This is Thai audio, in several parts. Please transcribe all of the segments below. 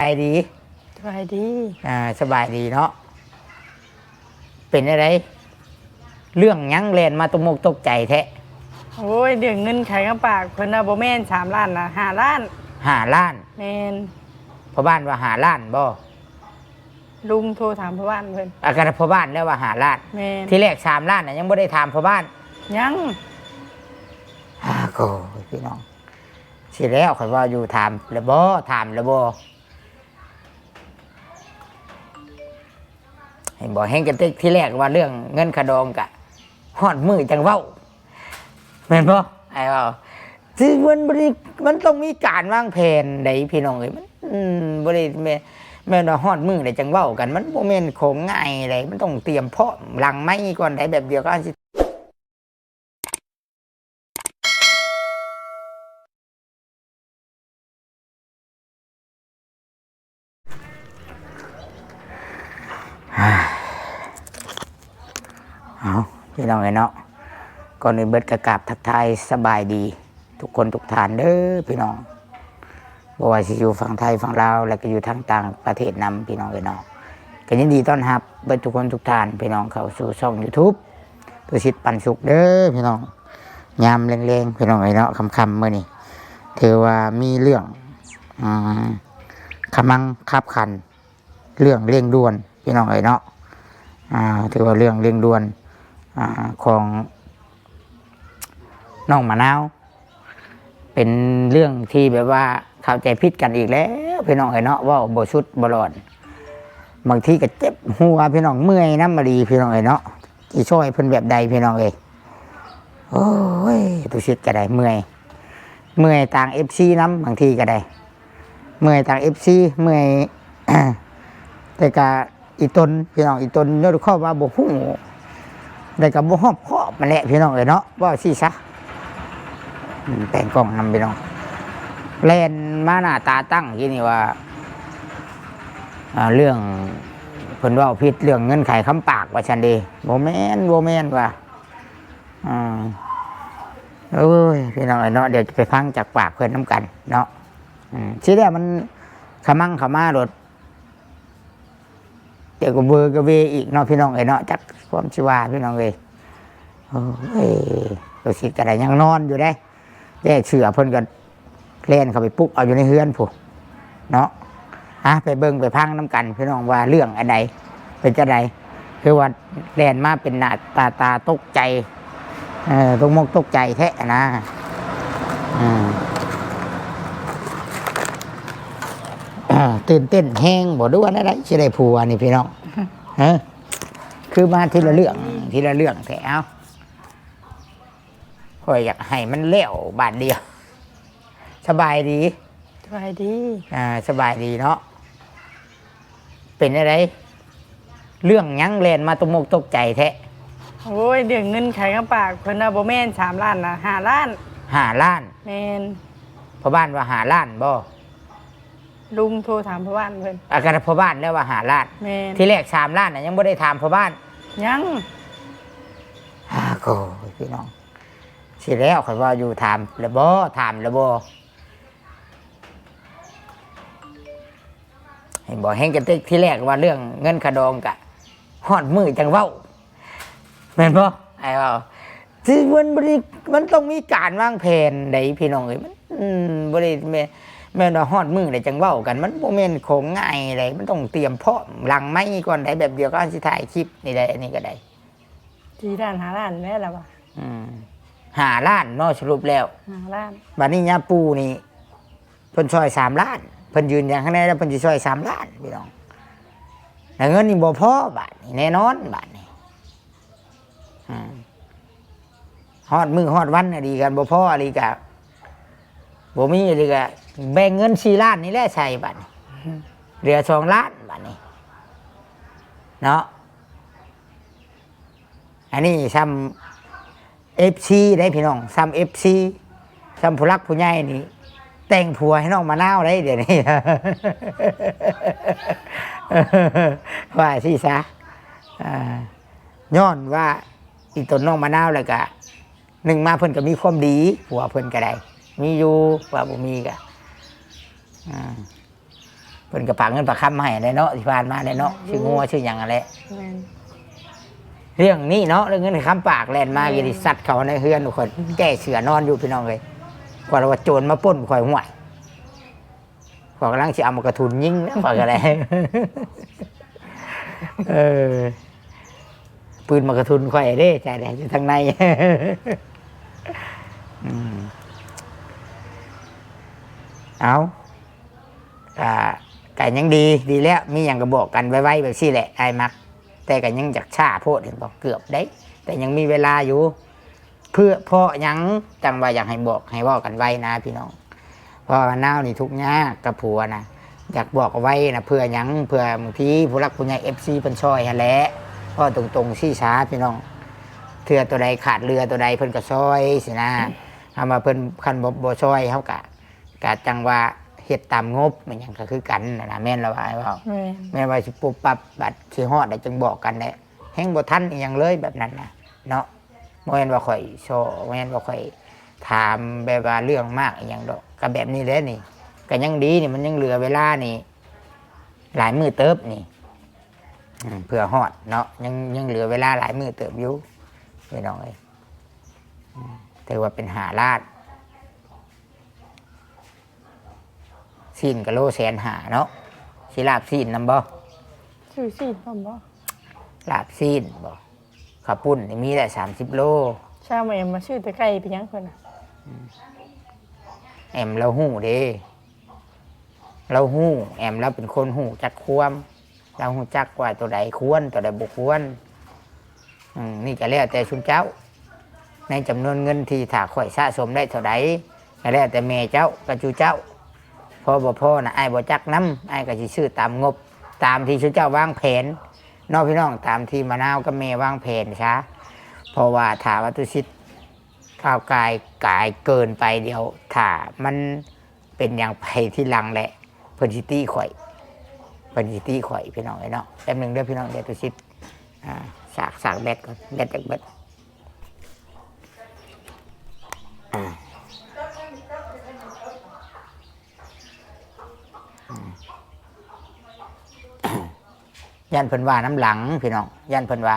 บายดีสบายดีอ่าสบายดีเนาะเป็นอะไร เรื่องหยังแลนมาตกมกตกใจแท้โอ้ยเดืองเงินไขกระปากเพิ่นน่ะบ่แม่นสามล้านนะห้าล้านหาล้านแม่นพ่อบ้านว่าหาล้านบ่ลุงโทรถามพ่อบ้านเพิ่นอาการพ่อบ้านแล้วว่าหาล้าน แม่นที่แรกสามล้านน่ะยังไม่ได้ถามพ่อบ้านยังอาโกพี่น้องสิแล้วข่อยว่าอยู่ถามแล้วบ่ถามแล้วบ่ เห็นบอกแห้งกันติ๊กที่แรกว่าเรื่องเงินขดองกะหอดมือจังเว้าแม่นบ่ไอ้เว้าซึ่งมันบ่ได้มันต้องมีการวางแผนใดพี่น้องเอ้ยมันอืมบ่ได้แม่แม่นว่าฮอดมือได้จังเว้ากัน มันบ่แม่นของง่ายเลยมันต้องเตรียมพร้อมหลังไม้ก่อนได้แบบเดียวก็อันสิ น้องไอ้เนาะก่อนอื่นเบิดกระกาบทักทายสบายดี ทุกคนทุกฐานเด้อพี่น้องบ่ว่าสิอยู่ฝั่งไทยฝั่งลาวแล้วก็อยู่ทั้งต่างประเทศนำพี่น้องไอ้เนาะก็ยินดีต้อนรับเบิดทุกคนทุกฐานพี่น้องเข้าสู่ช่อง YouTube ตัวชิดปันสุขเด้อพี่น้องยามแรงๆพี่น้องไอ้เนาะคำๆเมื่อนี้ถือว่ามีเรื่องอขมังคับขัน เรื่องเร่งด่วนพี่น้องไอ้เนาะอ่าถือว่าเรื่องเร่งด่วน อของน้องมะนาว เป็นเรื่องที่แบบว่าเข้าใจผิดกันอีกแล้วพี่น้องเอ๋ยเนาะว่าบชุดบรอดบางทีก็เจ็บหัวพี่น้องเมื่อยน้ำมาดีพี่น้องเอ๋ยเนาะที่ช่วยเพิ่นแบบใดพี่น้องเอ๋ยโอ้ยตุชิดก็ได้เมื่อย เมื่อยต่างเอฟซีน้ำบางทีก็ได้ เมื่อยต่างเอฟซีเมื่อยแต่กาอีตนพี่น้องอีตนยอข้อว่าบ่ฮู้ แต่ก็บ่ฮอบคอบมาแหละพี่น้องเอ้ยเนาะว่าสิซะแต่งกล้องนำพี่น้องแลนมาหน้าตาตั้งที่นี่ว่าเรื่องเพิ่นว่าผิดเรื่องเงินไขคำปากว่าฉันดีโบแม่นบ่แมนว่าอ่าเอ้ยพี่น้องเอ้ยเนาะเดี๋ยวจะไปฟังจากปากเพิ่อนน้ำกัน เนาะอืมทีแรกมันขมังขม่ารถ เดี๋ยวก็เบอร์ก็เวอีกเนาะพี่น้องเอ้เนาะจักความชิวาพี่น้องเอ้ยโอ้ยตัวสิกระไดยังนอนอยู่ได้แย่เสือเพิ่นก็เล่นเข้าไปปุ๊กเอาอยู่ในเฮือนผู้เนาะอะไปเบิ่งไปพังน้ำกัน พี่น้องว่าเรื่องอันใดเป็นจะใดคือว่าแลนมาเป็นหน้าตาตาตกใจเออตกมกตกใจแท้นะอืม อ่าตื่นเต้นแห้งบอกด้วยว่าอะไรจะได้ผัวนี่พี่น้องฮะคือมาทีละเรื่องทีละเรื่องแถวคอยอยากให้มันเลี้ยวบาทเดียว สบายดี สบายดี อ่า สบายดีเนาะเป็นอะไร เรื่องหยังแลนมาตกมกตกใจแท้โอ้ยเดืองเงินไขกระปากเพิ่นน่ะบ่แม่นสามล้านนะห้าล้านหาล้านแม่นพ่อบ้านว่าหาล้านบ่ ลุงโทรถามพ่อบ้านเพิ่นอาการพ่อบ้านแล้วว่าหาล้าน แม่นที่แรกสามล้านน่ะยังไม่ได้ถามพ่อบ้านยังอาโกพี่น้องสิแล้วข่อยว่าอยู่ถามแล้วบ่ถามแล้วบ่เห็นบอกแห้งกันติ๊กที่แรกว่าเรื่องเงินคดองกะฮอดมือจังเว้าแม่นบ่ไอ้เว้าคือมันบ่ได้มันต้องมีการวางแผนใดพี่น้องเอ้ยมันอืมบ่ได้แม่ แม่นว่าฮอดมือได้จังเว้ากัน มันบ่แม่นของง่ายเลยมันต้องเตรียมพร้อมหลังไม้ก่อนได้แบบเดียวก็อันสิถ่ายคลิปนี่ได้อันนี้ก็ได้สี่ล้านห้าล้านแม่นล่ะว่ะอืมหาล้านเนอสรุปแล้วห้าล้านบัดนี้ยาปูนี่เพิ่นช่วยสามล้านเพิ่นยืนอย่างข้างในแล้วเพิ่นจะช่วยสามล้านพี่น้องแต่เงินนี่บ่พอบาทนี่แน่นอนบาทนี่อืมฮอดมือฮอดวันน่ะดีกันบ่พออะไรกะบ่มีอะไรกะ แบ่งเงินสี่ล้านนี่แหละใช่บาทนี่เหลือสองล้านบาทนี่เนาะอันนี้ซ้ำเอฟซีได้พี่น้องซ้ำเอฟซีซ้ำผู้รักผู้ใหญ่นี่แต่งผัวให้น้องมะนาวได้เดี๋ยวนี้ว่าสิซะอ่าย้อนว่าอีตนน้องมะนาวแล้วก็หนึ่งมาเพิ่นก็มีความดีผัวเพิ่นก็ได้มีอยู่ว่าบ่มีก็ อ่าเพิ่นก็ฝากเงินฝากคำมาให้เลยเนาะที่ผ่านมาเลยเนาะชื่องัวชื่อหยังอะไรแม่นเรื่องนี้เนาะเรื่องเงินคำปากแลนมากิริสัตว์เขาในเฮือนทุกคนแก้เสือนอนอยู่พี่น้องเลยกว่าเราว่าโจรมาปล้นข่อยห่วยข่อยกำลังสิเอามากระทุนยิงนะข่อยก็ได้ เออปืนมากระทุนข่อยเด้ใจแดงอยู่ทางใน อืมเอา กะกะยังดีดีแล้วมีอย่างก็บอกกันไว้ๆแบบซี่แหละไอ้มัก แต่ก็ยังจากชาโพดเห็นบอกเกือบได้ แต่ยังมีเวลาอยู่ เพื่อเพราะยังจังว่าอยากให้บอกให้บอกกันไว้นะพี่น้องเพราะว่าน้าวนี่ทุกยากกับผัวนะอยากบอกไว้นะเพื่อยังเพื่อบางทีผู้รักผู้ใหญ่เอฟซีเพิ่นช่อยหั่นแหละเพราะตรงๆซี่ช้าพี่น้องเถื่อตัวใดขาดเรือตัวใดเพิ่นก็ช่อยสินะเอามาเพิ่นคันบ่บ่ช่อยเฮากะกะจังว่า ฮ็ดตามงบมันหยังก็คือกันนะนะแม่นแล้วว่าไอ้เว้าแม่นแม่ว่าสิปุบปับบัดขี้ฮอดได้จึงบอกกันแหละแห้งบ่ทันอหย่างเลยแบบนั้นนะเนาะบ่แม่นว่าข่อยโชว์บ่แม่นว่าข่อยถามแบบว่าเรื่องมากอหย่างดอกก็แบบนี้แหละนี่ก็ยังดีนี่มันยังเหลือเวลานี่ หลายมือเติบนี่อืมเพื่อฮอดเนาะยังยังเหลือเวลาหลายมือเติบอยู่พี่น้องเอ้ยอืมถือว่าเป็นหาลาด สิ้นกะโลแสนหาเนาะสิลาบสิ้นนำบ่ชื่อสิพร้อมบ่ลาบซีนบอกข้าวปุ้นนี่มีแต่สามสิบโล ชาวมาเอ็มมาชื่อตะไคร้เป็นหยังเพิ่นน่ะแอมเราหู้เด้เราหู้แอมเราเป็นคนหู้จักควมเราหู้จักว่าตัวใดควรตัวใดบุควรอืมนี่ก็แล้วแต่ชุนเจ้า ในจำนวนเงินที่ถ้าข่อยสะสมได้เท่าใดก็แล้วแต่แม่เจ้ากับจูเจ้า พอบ่พ่อนะไอ้บ่จักน้ำไอ้ก็สิซื้อตามงบ ตามที่ชุเจ้าวางแผนเนอกพี่น้องตามที่มะนาวกับแม่วางแผนช้าเพราะว่าถาวัตถุชิตก้าวกายกายเกินไปเดียวถ้ามันเป็นอย่างไปที่ลังแหละเพิ่นสิตี้ข่อยเพิ่นสิตี้ข่อยพี่น้องไอ้เนาะแป๊บหนึงเด้อพี่น้องเดี๋ยวตุชิดอ่าสากสากแบตก่อนแบตจากแบตอ่า ยันเพิ่นว่าน้ำหลังพี่น้องยันเพิ่นว่า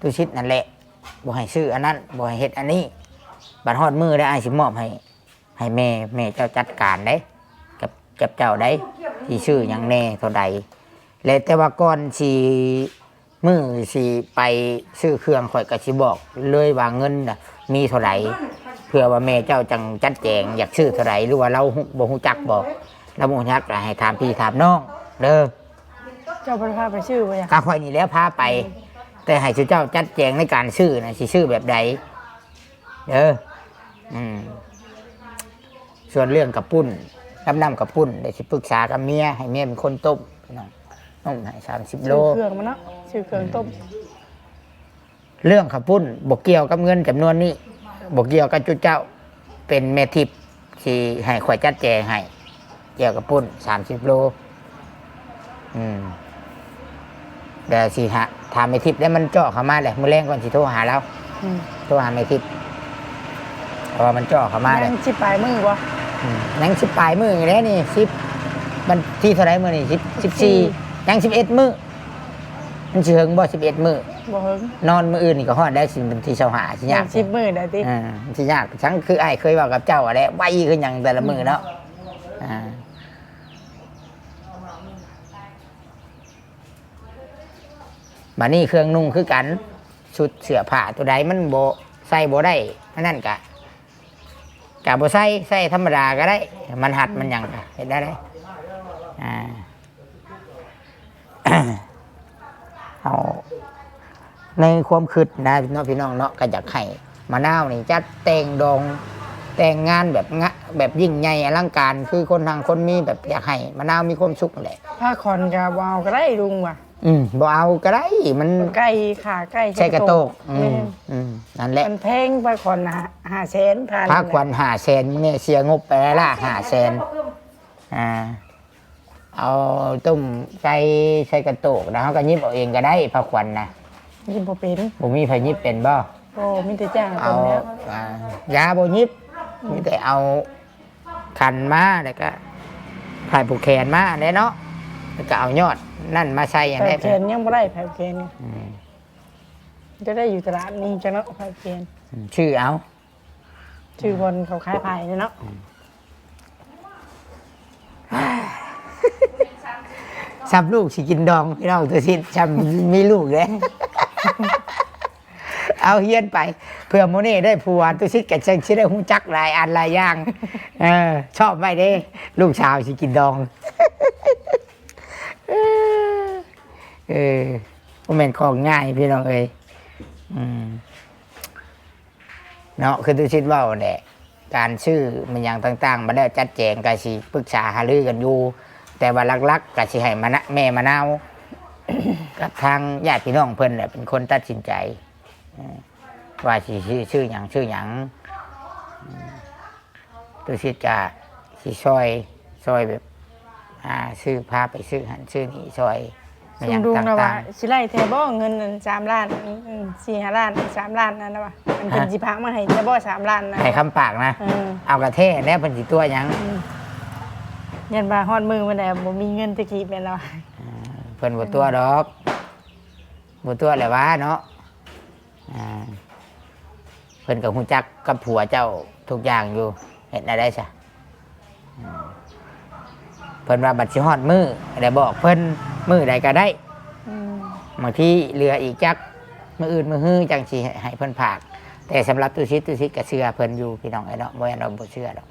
ตุชิดนั่นแหละบ่ให้ซื้ออันนั้นบ่ให้เฮ็ดอันนี้บัดฮอดมือได้อ้ายสิมอบให้ ให้แม่แม่เจ้าจัดการได้กับกับเจ้าได้ที่ซื้อหยังแน่เท่าใดและแต่ว่าก่อนสิมือสิไปซื้อเครื่องข่อยก็สิบอกเลยว่าเงินน่ะมีเท่าไหร่เพื่อว่าแม่เจ้าจังจัดแจงอยากซื้อเท่าไหร่หรือว่าเราบ่ฮู้จักบอกเราบ่ฮู้จักก็ให้ถามพี่ถามน้องเด้อ เจ้าบ่ได้พาไปชื่อบ่หยังกาค่อยนี่แหล้วพาไป แต่ให้ชื่อเจ้าจัดแจงในการซื้อนะสิซื้อแบบใดเด้ออืมส่วนเรื่องกับปุ้นน้ำน้ำกับปุ้นเดี๋ยวสิปรึกษากับเมียให้เมียเป็นคนต้มพี่น้องต้มให้สามสิบโลชื่อเครื่องมันเนาะชื่อเครื่องต้ม เรื่องขับปุ้นบกเกี่ยวกับเงินจำนวนนี้บกเกี่ยวกับจุดเจ้าเป็นเมทิปที่ให้ข่อยจัดแจงให้เกี่ยวกับปุ้นสามสิบโล อืมเดี๋ยวสิฮะถามเมทิปได้มันเจาะเข้ามาเลยมือแรงก่อนสิโทรหาเราอืมโทรหาเมทิปเพราะว่ามันเจาะเข้ามาเลยยังสิปลายมือบ่อืมยังสิบปลายมืออยู่แล้วนี่สิบมันที่เท่าไรมือนี่สิบสิบสี่ยังสิบเอ็ดมือมันเชิงบ่สิบเอ็ดมือบ่เฮิงนอนมืออื่นนี่ก็ฮอดได้สิเป็นที่เชาหาสิยากสิบมือได้ติ อ่าสิยากทั้งคือไอ้ายเคยบอกกับเจ้าอะไรไว้คืออย่างแต่ละมือเนาะอ่า บัดนี้เครื่องนุ่งคือกันชุดเสื้อผ้าตัวใดมันโบใส่โบได้อันนั่นกะกะโบใส่ใส่ธรรมดาก็ได้ มันหัดมันยังกะเห็นได้เลยอ่าเอาในความคิดนะพี่น้องพี่น้องเนาะก็อยากให้มะนาวนี่จัดแต่งดองแต่งงานแบบงะแบบยิ่งใหญ่อลังการ คือคนทางคนมีแบบอยากให้มะนาวมีความสุขแหละผ้าคอนก็บ่เอาก็ได้ลุงว่ะ อืมบ่เอาก็ได้มันไก่ขาไก่ใช่กระโตกอืแม่มนอืมนั่นแหละมันแพงผ้าคอนน่ะ5แสนพันพาควันหาแสนเนี่ยเสียงบไปแล้วล่ะหาแสนอ่าเอาต้มใส่ใส่กระโตกนะเขาก็ยิบเอาเองก็ได้พาควันนะยิบบ่เป็นผมมีไผยิบเป็นบ่โอ้มีแต่จ้างคเอานแล้วอ่ายาโบยิบมีแต่เอาขันมาแล้วก็ไผผ่ายผูกแขนมาแน่เนาะแล้วก็เอายอด นั่นมาใส่อย่างแผ่นี้เคนยังบ่ได้แผ่เคนอืมจะได้อยู่ตลาดนี้จังเนาะแผ่เคนชื่อเอาชื่อบนเขาขายไผ่เนี่ยเนาะซ้ำลูกสิกินดองพี่น้องตัวสิซ้ำมีลูกเลย เอาเฮียนไป เพื่อโมเน่ได้ผัวตุสิกับเชงชิได้หูจักหลายอันหลายอย่าง เออ ชอบไม่ได้ ลูกสาวสิกินดอง เออมันเป็นของง่ายพี่น้องเอ้ยอืมเนาะคือตุสิเว่าเนี่ยการชื่อมันอย่างต่าง ๆ มาแล้วจัดแจงกะสิปรึกษาหารือกันอยู่ แต่ว่าลักๆกะสิให้มานะแม่มะนาวกับทางญาติพี่น้องเพิ่นแหละเป็นคนตัดสินใจว่าสิชื่อชื่ออย่างชื่ออย่างตัวสิจะสิซอยซอยแบบอ่าซื้อพาไปซื้อหันซื้อนี่ซอย ซุย่างมดูนะว่าต่างสิไล่แทบ่เงินนั่นสามล้านอืมสี่ห้าล้านสามล้านนั่นนะว่ามันเป็นสิพักมาให้แทบ่สามล้านนะๆให้คำปากนะ เออเอากระเทศแน่เป็นสิตัวหยังยันบาฮอดมือมันแต่บ่มีเงินตะกี้เป็นแล้วเพิ่นบ่ตัวดอกบ่ตัวแหละวะเนาะอ่าเพิ่นกับฮู้จักกับผัวเจ้าทุกอย่างอยู่เห็นได้ซะอืมเพิ่นว่าบัดสิฮอดมือได้บอกเพิ่น มือใดก็ได้อืมบางทีเหลืออีกจักมืออื่นมือฮื้อจังสิให้เพิ่นผาก แต่สำหรับตุชิตตุชิตก็เชื่อเพิ่นอยู่พี่น้องไอ้เนาะบ่แม่นเราบ่เชื่อดอก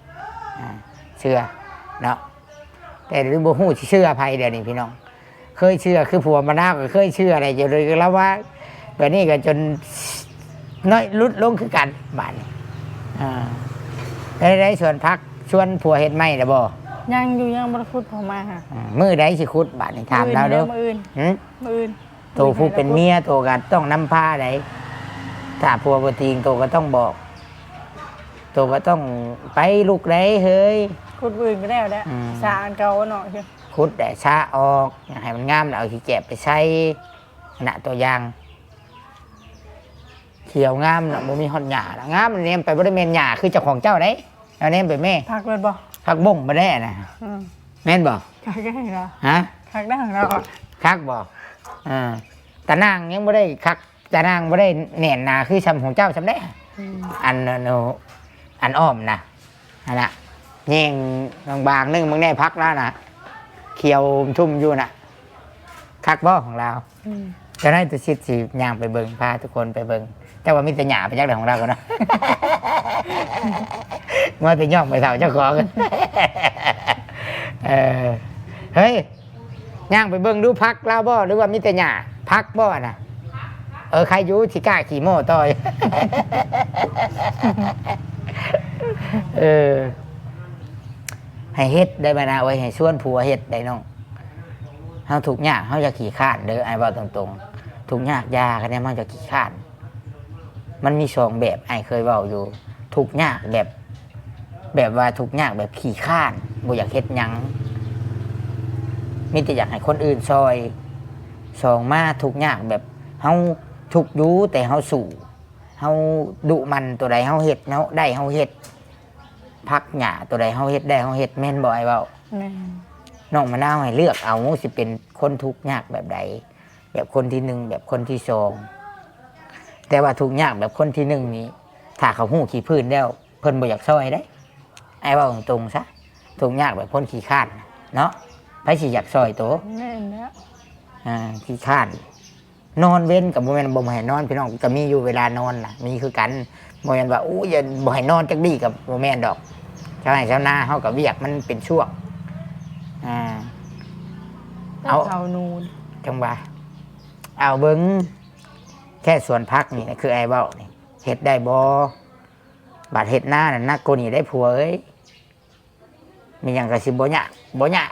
อ่าเชื่อเนาะแต่หรือบ่ฮู้สิเชื่อไผเดี๋ยวนี้พี่น้อง เคยเชื่อคือผัวมานาวก็เคยเชื่ออะไรอยู่เลยแล้วว่าแบบนี้ก็จนน้อยลุดลงคือกันบาดนี้อ่าได้ได้ส่วนพักชวนผัวเฮ็ดไหมนะบ่ ยังอยู่ยังบ่ได้พูดพอมาค่ะอ่ามือใดสิคุดบาดนี้ถามเราเด้อมื้ออื่นหึมื้ออื่นโตผู้เป็นเมียโตก็ต้องนำพาไดถ้าผัวบ่ติงโตก็ต้องบอก โตก็ต้องไปลูกไดเฮ้ยพูดมื้ออื่นก็แล้วแหละอืม สาอันเก่าเนาะเชียวคุดแต่ชาออกอยากให้มันงามแล้วเอาขี้แกบไปใช้ขณะตัวอย่างเขียวงามเนาะบ่มีฮอดหญ้าละงามเนมไปบ่ได้แม่นหญ้าคือเจ้าของเจ้าได้เอาเนมไปแม่พักเลยบ่ พักบ่งบ่ได้นะอืมแม่นบ่คักได้เหรอฮะคักได้ของเราคักบ่อ่าตานางยังบ่ได้คักตานางบ่ได้แน่นหนาคือชำของเจ้าชำได้ อืมอันโนอันอ้อมนะอันน่ะแยงบางๆนึงมึงได้พักแล้วนะเขียวชุ่มอยู่น่ะคักบ่ของเรา อืม จะได้ตัวชิดสิย่างไปเบิงพาทุกคนไปเบิง แต่ว่ามีแต่หยาไปจากเรื่ของเรากันนะมาแต่ย่องไปเท่าเจ้าของเออเฮ้ยย่างไปเบิงดูพักเราบ่หรือว่ามีแต่หยาพักบ่น่ะ เออใครอยูที่กล้าขี่โม่ต่อยเออให้เฮ็ดได้บานาไว้ให้ชวนผัวเฮ็ดได้น้องเฮาถูกยากเฮาจะขี่ข้านเด้อไอ้เว้าตรงๆถูกยากยากันเนี่ยมันจะขี่ข้าน มันมีสองแบบไอเคยเว้าอยู่ถูกยากแบบ แบบว่าถูกยากแบบขี่ข้านบ่อยากเฮ็ดหยังมีแต่อยากให้คนอื่นซอยสองมาถูกยากแบบเฮาถูกอยู่แต่เฮาสู้เฮาดุมันตัวใดเฮาเฮ็ดเฮาได้เฮาเฮ็ดพักหญ้าตัวใดเฮาเฮ็ดได้เฮาเฮ็ดแม่นบ่ไอ้เว้าแม่นน้องมะนาวให้เลือกเอาสิเป็นคนทุกข์ยากแบบใด แบบคนที่หนึ่งแบบคนที่สอง แต่ว่าทุกข์ยากแบบคนที่หนึ่งนี้ ถ้าเขาหู้ขี้พื้นแล้ว เพิ่นบ่อยากซอยได้ไอ้ว่าตรงๆซะทุกข์ยากแบบคนขี้ข้านน่ะเนาะไปสิอยากซอยโตแม่นแล้วอ่าขี้ข้าน นอนเว้นกับบ่แม่นบ่ให้นอนพี่น้องก็มีอยู่เวลานอนน่ะมีคือกันบ่แม่นว่าอู้อย่าบ่ให้นอนจักดีกับบ่แม่นดอกชาวไร่ชาวนาเฮาก็เวียกมันเป็นช่วงอ่า เอา เอานูนจังหวะเอาเบิ้ง แค่ส่วนพักนี่นะคือไอ้เบ้านี่เห็ดได้บอบาดเห็ดหน้าน่ะนักโกนี่ได้ผัวเอ้ยมีอย่างกระสิบ่ยากบ่ยาก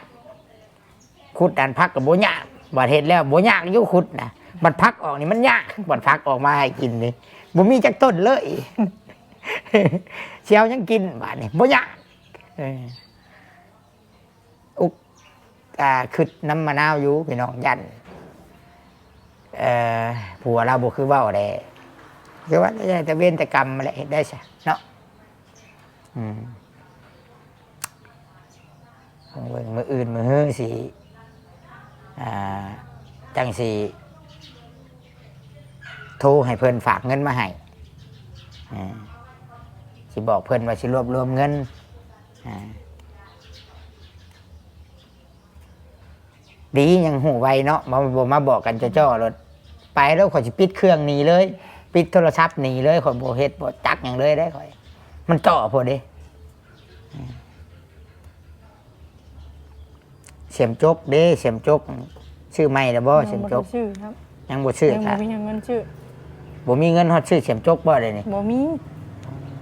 ขุดดันพักกับบ่ยากบาดเห็ดแล้วบ่ยากยู่ขุดนะบัดพักออกนี่มันยากบัดพักออกมาให้กินนี่บ่มีจักต้นเลยเชียวยังกินบาดนี่บ่ยากเอออุกอ่าคือน้ำมะนาวอยู่พี่น้องยัน เอ่อผัวเราบุคือเว่าได้คือว่าได้แต่เว้นแต่กรรมอะไรได้ใช่เนาะอืมเบิ่งมืออื่นมือเฮ้อสิอ่าจังสีโทรให้เพิ่นฝากเงินมาให้อ่าสิบอกเพิ่นว่าสิรวบรวมเงินอ่า ดียังหูไวเนาะมาบ่มาบอกกันจ่อๆรถไปแล้วขอยสิปิดเครื่องหนีเลย ปิดโทรศัพท์หนีเลยขอยบ่เฮ็ดบ่จักอย่างเลยได้ขอย มันจ่อพอดีเสียมจกเด้เสียมจก ชื่อไม่นะบ่เสียมจกบ่ได้ชื่อครับยังบ่ชื่อยังบ่ค่ะมีเงินชื่อบ่มีเงินฮอดชื่อเสียมจกบ่เลยนี่บ่มี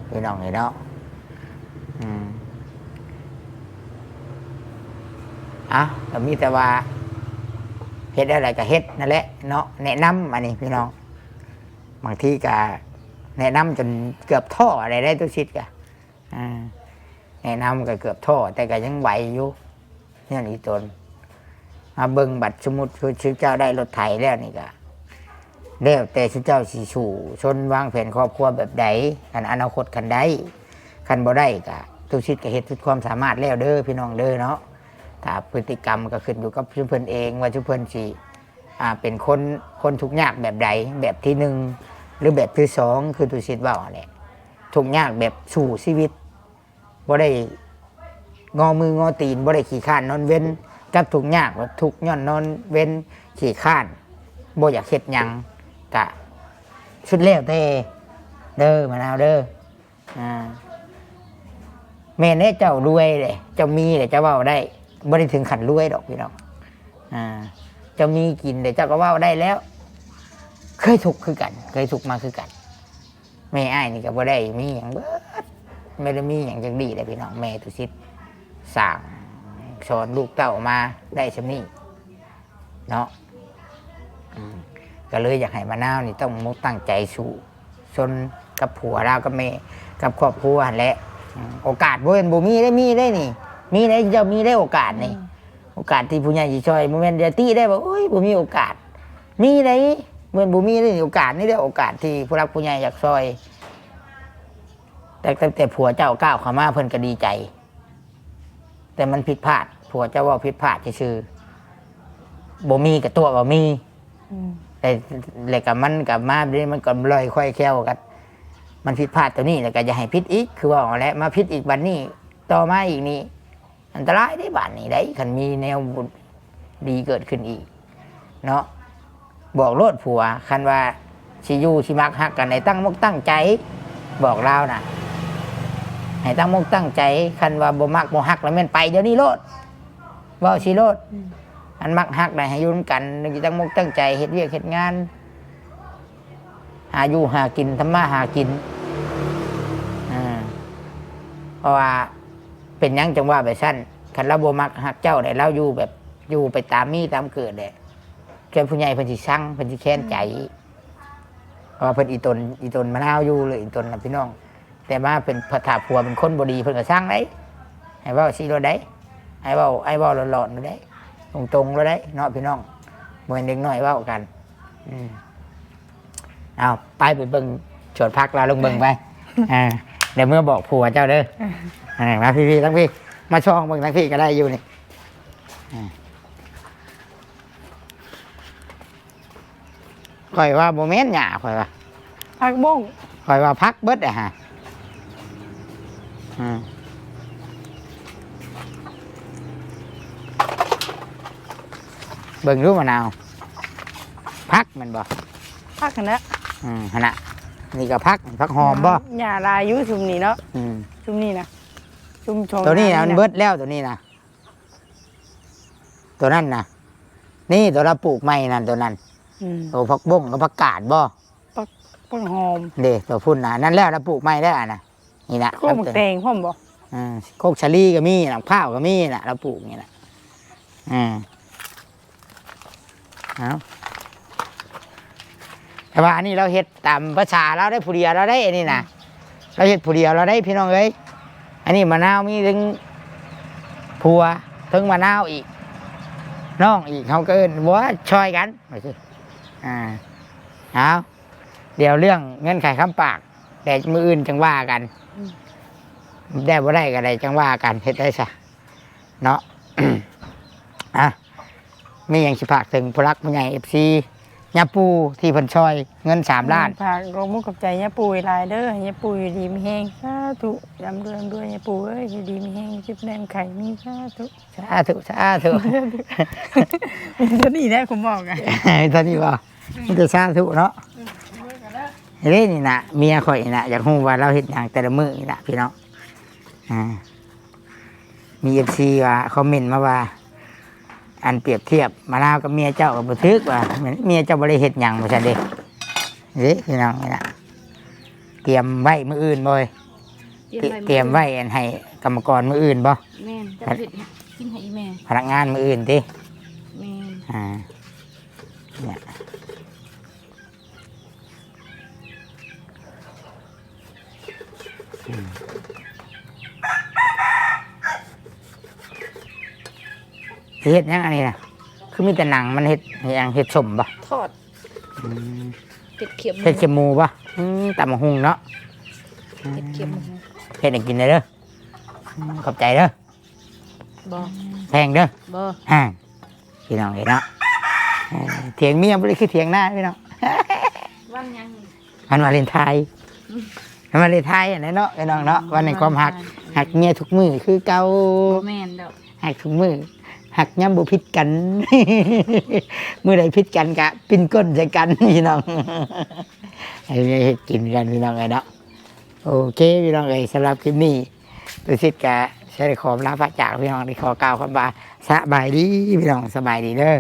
พี่น้องนี่เนาะอืมอะก็มีแต่ว่าเฮ็ดอะไรก็เฮ็ดนั่นแหละเนาะแนะนำอันนี้พี่น้องบางทีก็แนะนำจนเกือบท่ออะไรได้ทุกชิดกะอ่าแนะนำก็เกือบท่อ แต่ก็ยังไหวอยู่เนี่ยนี่ตนมาเบิ่งบัตรสมุดคือชื่อเจ้าได้รถไถแล้วนี่ก็แล้วแต่ชื่อเจ้าสิสู่ชนวางแผนครอบครัวแบบใดกันอนาคตคันใดคันบ่ได้ก็ทุกชิดก็เฮ็ดทุกความสามารถแล้วเด้อพี่น้องเด้อเนาะ ถ้าพฤติกรรมก็ขึ้นอยู่กับชุมเพิ่นเองว่าชุมเพิ่นสิอ่าเป็นคนคนทุกข์ยากแบบใดแบบที่หนึ่งหรือแบบที่สองคือตุสิตว่าแหละทุกข์ยากแบบสู่ชีวิตบ่ได้งอมืองอตีนบ่ได้ขี้ข้านนอนเว้นกับทุกข์ยากว่าทุกข์ย้อนนอนเว้นขี้ข้านบ่อยากเฮ็ดหยังกะชุดแล้วแต่เด้อมะนาวเด้ออ่าแม่เนี่ยเจ้ารวยเลยเจ้ามีเลยเจ้าเว่าได้ ไม่ได้ถึงขันรวยดอกพี่น้องอ่าจ้ามีกินเดี๋ยวเจ้าก็ว่าได้แล้ว เคยถูกคือกัน เคยถูกมาคือกันแม่อ้ายนี่ก็บ่ได้มีอย่างเบิดไม่ได้มีอย่างจังดีเลยพี่น้องแม่ตุสิตสั่งสอนลูกเต้ามาได้ชำนี้เนาะก็เลยอยากให้มะนาวนี่ต้องมุตั้งใจสู้ชนกับผัวเรากับแม่กับครอบครัวแหละ โอกาสบ่เห็นบ่มีได้มีได้นี่ มีได้เจะมีได้โอกาสนี่โอกาสที่ผู้ใหญ่สิช่วยบ่แม่นเดี๋ยวตีได้บ่โอ้ยบ่มีโอกาส มีได้เหมือนบ่มีได้โอกาสนี่ได้โอกาสที่ผู้รักผู้ใหญ่อยากช่วย แต่แต่แต่ผัวเจ้าก้าวเข้ามาเพิ่นก็ดีใจ แต่มันผิดพลาดผัวเจ้าเว่าผิดพลาดซื่อๆบ่มีกับตัวบ่มีอืมแต่แล้วก็มันกับมาเดี๋ยวมันก็ลอยค่อยแควกันมันผิดพลาดตัวนี้แล้วก็อย่าให้ผิดอีก คือว่าเอาแล้วมาผิดอีกบัดนนี้ ต่อมาอีกนี่ อันตรายได้บัดนี้ได้คันมีแนวบุญดีเกิดขึ้นอีก เนาะบอกโลดผัว คันว่าชิอยูชิมักฮักกันในตั้งมกตั้งใจ บอกเรานะ่ะให้ตั้งมกตั้งใจ คันว่าบ่มักบ่ฮักแล้วแม่นไปเดี๋ยวนี้โลดเว่าชิโลดอันมักฮักได้ให้อยุ่นกันนึกตั้งมกตั้งใจเฮ็ดเวียกเฮ็ดงาน หาอยู่หากินทำมาหากินอ่าเพราะว่า เป็นหยังจังว่าไปสั้นคันเราบ่มักฮักเจ้าได้เราอยู่แบบอยู่ไปตามมีตามเกิดเลยแค่ผู้ใหญ่เพิ่นสิสั่งเพิ่นสิแค้นใจเพราะว่าเพิ่นอีตนอีตนมะนาวอยู่เลยอีตนน่ะพี่น้อง แต่ว่าเป็นพระถาผัวเป็นคนบ่ดีเพิ่นก็สั่งได้ให้เว้าสิโลดได้ให้เว้าให้เว้าหลอนๆได้ตรงๆแล้วได้เนาะพี่น้องเหมือนเด็กน้อยเว่ากันอืมเอาไปไปเบิ่งชวนพักเราลงเบิ่งไปอ่าเดี๋ยวเมื่อบอกผัวเจ้าเด้อ อ่ามาพี่ๆทั้งพี่ มาช่องเบิ่งทั้งพี่ก็ได้อยู่นี่อ่าคอยว่าโมเมนต์หยาคอยว่าผักบงคอยว่าพักเบิดอะฮะอืมเบิ่งรู้มะนาว พักแมันบ่ผักกันนะอืมฮะนะนี่ก็พักพักหอมบ่หญ้าลายอยู่ชุมนี้เนาะอืมชุมนี้นะ ชุมชงตัวนี้นะามันเบิดแล้วตัวนี้นะตัวนั้นนะนี่ตัวเราปลูกใหม่นั่นตัวนั้นอืมตัวพักบ้งกับพักกาดบ่ต้นหอมเด้ตัวพุ่นนะนั่นแล้วเราปลูกใหม่แล้วนะนี่นะโคกหมกแตงพ่อมบ่อ่าโคกชะลีก็มีหลังข้าวก็มีนะเราปลูกนี่นะอ่าเอาแต่ว่าอันนี้เราเฮ็ดตามภาษาเราได้ผู้เดียวเราได้อันนี้นะเราเฮ็ดผู้เดียวเราได้พี่น้องเอ้ย อันนี้มะนาวมีถึงผัวถึงมะนาวอีกน้องอีกเขาก็เอินว่าช่อยกันไปสิอ่าเอาเดี๋ยวเรื่องเงินไขคำปากแต่มืออื่นจังว่ากัน ได้บ่ได้ก็ได้จังว่ากันเฮ็ดได้ซะเนาะอะมีอย่างสิภากถึงผู้รักผู้ใหญ่เอฟซี ยาปูที่เพิ่นช่อยเงินสามล้านฝากกมุกกับใจยาปุ๋ยหลายเด้อยาปุ๋ยดีมีแห้งสาธุดำเรืองด้วยยาปุ๋ยเอ้ยอยู่ดีมีแห้งจิบแนมไข่มีสาธุสาธุสาธุมีเท่านี้แหละผมบอกอะตอนนี้ว่ามันจะสาธุเนาะเฮ้ยนี่นะเมียข่อยนี่นะอยากรู้ว่าเราเห็นอย่างแต่ละมือนี่นะพี่น้องอ่ามีเอฟซีว่าคอมเมนต์มาว่า อันเปรียบเทียบมะนาวกับเมียเจ้ากับบุทึกว่าเหมือนเมียเจ้าบริเหตุอย่างมาชันเด็เฮ้ยพี่น้องนี่นะเตรียมไว้มืออื่นบ่อยเตรียมไว้อันให้กรรมกรมืออื่นบ่แม่นจะเผ็ดกินให้อีแม่พนักงานมืออื่นติแม่นอ่าเนี่ยอืม สิเฮ็ดหยังอันนี้นะคือมีแต่หนังมันเฮ็ดอหยังเฮ็ดสมบ่ทอดเผ็ดเค็มเฮ็ดเข็มหมูบ่อืมตำบักหุงเนาะเผ็ดเค็มเฮ็ดให้กินได้เด้ออืมขอบใจเด้อบ่ แพงเด้อ บ่อ่าพี่น้องเอ้ยเนาะเออเถียงเมียบ่ได้คือเถียงหน้าพี่น้องวันยังวันวาเลนไทน์วันวาเลนไทน์อันนี้เนาะพี่น้องเนาะวันในความหักหักเมียทุกมือคือเก่าบ่แม่นดอกหักทุกมือ หักย่ำบุพิษกันมือใดพิษกันกะปิ้นก้นใส่กันพี่น้องไอ้กินกันพี่น้องไอ้เนาะโอเคพี่น้องเอ้ยสำหรับคลิปนี้ตัวสิทธิ์กะใช้ขอลาพระจากพี่น้องที่ขอกล่าวคำว่าสบายดีพี่น้องสบายดีเด้อ